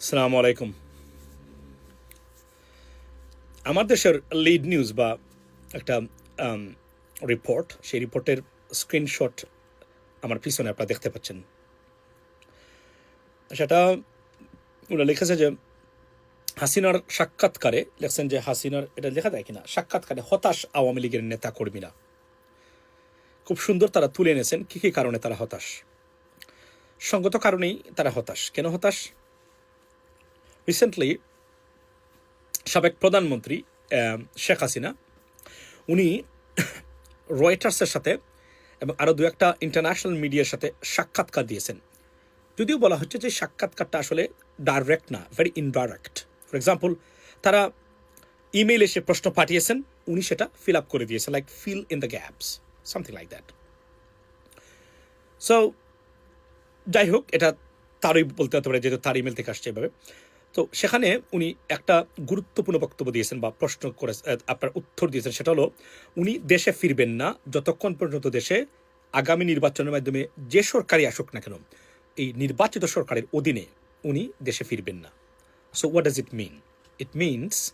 সালামু আলাইকুম। আমার দেশের লিড নিউজ বা একটা রিপোর্ট সেই রিপোর্টের স্ক্রিনশট আমার পিছনে আপনারা দেখতে পাচ্ছেন। সেটা ওরা লিখেছে যে, হাসিনার সাক্ষাৎকারে, লেখছেন যে হাসিনার, এটা লেখা যায় কিনা? সাক্ষাৎকারে হতাশ আওয়ামী লীগের নেতা কর্মীরা খুব সুন্দর তারা তুলে এনেছেন, কী কী কারণে তারা হতাশ? সঙ্গত কারণেই তারা হতাশ। কেন হতাশ? রিসেন্টলি সাবেক প্রধানমন্ত্রী শেখ হাসিনা, উনি রয়টার্সের সাথে এবং আরও দু একটা ইন্টারন্যাশনাল মিডিয়ার সাথে সাক্ষাৎকার দিয়েছেন। যদিও বলা হচ্ছে যে সাক্ষাৎকারটা আসলে ডাইরেক্ট না ভেরি ইনডাইরেক্ট ফর এক্সাম্পল তারা ইমেইলে এসে প্রশ্ন পাঠিয়েছেন, উনি সেটা ফিল আপ করে দিয়েছেন like fill in the gaps something like that so যাই হোক, এটা তারই বলতে হতে পারে, যেহেতু তার ইমেল থেকে আসছে এভাবে। তো সেখানে উনি একটা গুরুত্বপূর্ণ বক্তব্য দিয়েছেন বা প্রশ্ন করে আপনার উত্তর দিয়েছেন। সেটা হলো, উনি দেশে ফিরবেন না, যতক্ষণ পর্যন্ত দেশে আগামী নির্বাচনের মাধ্যমে যে সরকারই আসুক না কেন, এই নির্বাচিত সরকারের অধীনে উনি দেশে ফিরবেন না। So what does it mean it means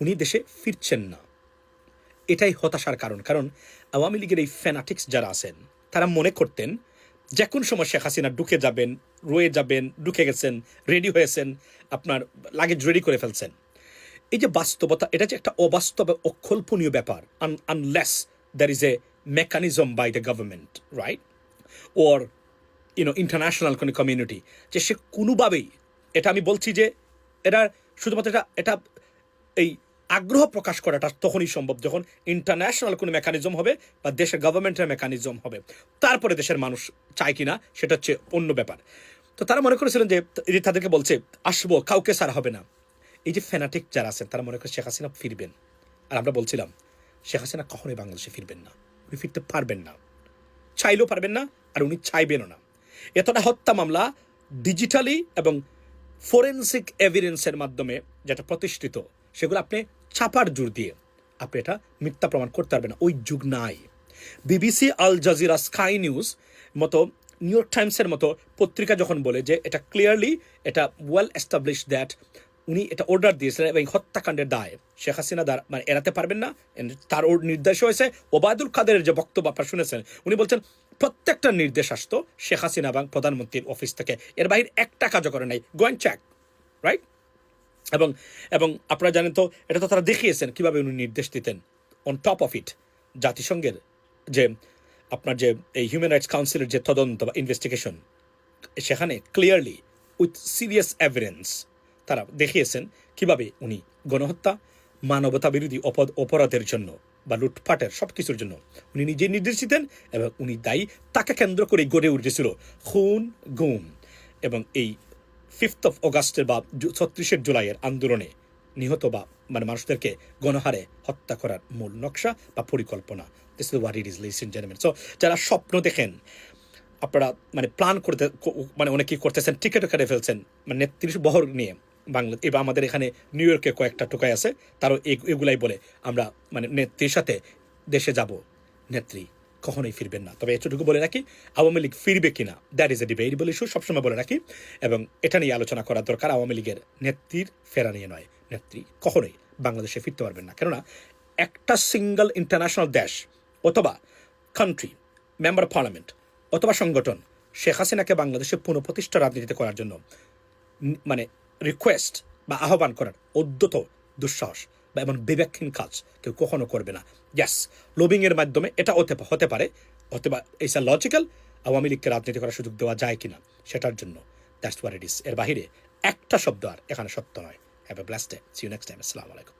উনি দেশে ফিরছেন না। এটাই হতাশার কারণ। কারণ আওয়ামী লীগের এই ফ্যানাটিক্স যারা আছেন, তারা মনে করতেন যে কোন সময় শেখ হাসিনা ঢুকে যাবেন, রয়ে যাবেন, ঢুকে গেছেন রেডি হয়েছেন, আপনার লাগেজ রেডি করে ফেলছেন। এই যে বাস্তবতা, এটা যে একটা অবাস্তব অকল্পনীয় ব্যাপার unless there is a mechanism by the government right or you know international কোনো কমিউনিটি যে সে কোনোভাবেই, এটা আমি বলছি যে এটা শুধুমাত্র এটা এটা এই আগ্রহ প্রকাশ করাটা তখনই সম্ভব যখন ইন্টারন্যাশনাল কোনো মেকানিজম হবে বা দেশের গভর্নমেন্টের মেকানিজম হবে। তারপরে দেশের মানুষ চায় কিনা সেটা হচ্ছে অন্য ব্যাপার। তো তারা মনে করেছিলেন যে তাদেরকে বলছে, আসব, কাউকে সারা হবে না। এই যে ফ্যানাটিক যারা আছেন, তারা মনে করে শেখ হাসিনা ফিরবেন। আর আমরা বলছিলাম, শেখ হাসিনা কখনোই বাংলাদেশে ফিরবেন না। উনি ফিরতে পারবেন না। চাইলেও পারবেন না, আর উনি চাইবেনও না। এতটা হত্যা মামলা ডিজিটালি এবং ফরেন্সিক এভিডেন্সের মাধ্যমে যেটা প্রতিষ্ঠিত সেগুলো আপনি ছাপার জোর দিয়ে আপনি এটা মিথ্যা প্রমাণ করতে পারবেন ওই যুগ নাই। BBC, Al Jazeera, Sky News মতো নিউ ইয়র্ক টাইমসের মতো পত্রিকা যখন বলে যে এটা ক্লিয়ারলি এটা ওয়েল এস্টাবলিশ দ্যাট উনি এটা অর্ডার দিয়েছিলেন এবং হত্যাকাণ্ডের দায় শেখ হাসিনা দ্বারা মানে এড়াতে পারবেন না। তার ওর নির্দেশ হয়েছে। ওবায়দুল কাদেরের যে বক্তব্য আপনারা শুনেছেন, উনি বলছেন, প্রত্যেকটা নির্দেশ আসতো শেখ হাসিনা এবং প্রধানমন্ত্রীর অফিস থেকে। এর বাইরে একটা কাজও করে নাই। গোয়েন চ্যাক রাইট এবং এবং আপনারা জানেন তো, এটা তো তারা দেখিয়েছেন, কীভাবে উনি নির্দেশ দিতেন অন টপ অফ ইট জাতিসংঘের যে আপনার যে এই হিউম্যান রাইটস কাউন্সিলের যে তদন্ত বা ইনভেস্টিগেশন সেখানে ক্লিয়ারলি উইথ সিরিয়াস এভিডেন্স তারা দেখিয়েছেন কীভাবে উনি গণহত্যা, মানবতা বিরোধী অপদ, অপরাধের জন্য বা লুটপাটের সব কিছুর জন্য উনি নিজে নির্দেশ দিতেন এবং উনি দায়ী, তাকে কেন্দ্র করে গড়ে উঠেছিল খুন, গুম এবং এই ফিফথ অফ অগাস্টের বা ছত্রিশের জুলাইয়ের আন্দোলনে নিহত বা মানে মানুষদেরকে গণহারে হত্যা করার মূল নকশা বা পরিকল্পনা। This is what it is ladies and gentlemen so যারা স্বপ্ন দেখেন, আপনারা মানে প্ল্যান করতে মানে অনেকে করতেছেন টিকিটও কেটে ফেলছেন মানে নেত্রী বহর নিয়ে বাংলা এবার আমাদের এখানে নিউ ইয়র্কে কয়েকটা টোকাই আছে, তারও এগ- এগুলাই বলে আমরা মানে নেত্রীর সাথে দেশে যাব, নেত্রী। কখনোই ফিরবেন না। তবে এতটুকু বলে রাখি, আওয়ামী লীগ ফিরবে কিনা that is a debatable issue সবসময় বলে রাখি। এবং এটা নিয়ে আলোচনা করা দরকার আওয়ামী লীগের নেত্রীর ফেরা নিয়ে নয়। নেত্রী কখনোই বাংলাদেশে ফিরতে পারবেন না। কেননা একটা সিঙ্গল ইন্টারন্যাশনাল দেশ অথবা কান্ট্রি মেম্বার পার্লামেন্ট অথবা সংগঠন, শেখ হাসিনাকে বাংলাদেশে পুনঃপ্রতিষ্ঠা রাজনীতিতে করার জন্য মানে রিকোয়েস্ট বা আহ্বান করার অদ্যত দুঃসাহস। বা এমন বিবেকহীন কাজ কেউ কখনো করবে না। ইয়াস লোবিং এর মাধ্যমে এটা হতে হতে পারে হতে পারে ইটস লজিক্যাল আওয়ামী লীগকে রাজনীতি করার সুযোগ দেওয়া যায় কিনা সেটার জন্য। দ্যাটস ওয়ার ইট ইস এর বাহিরে একটা শব্দ আর এখানে সত্য নয়। Have a blast see you next time আসসালামু আলাইকুম।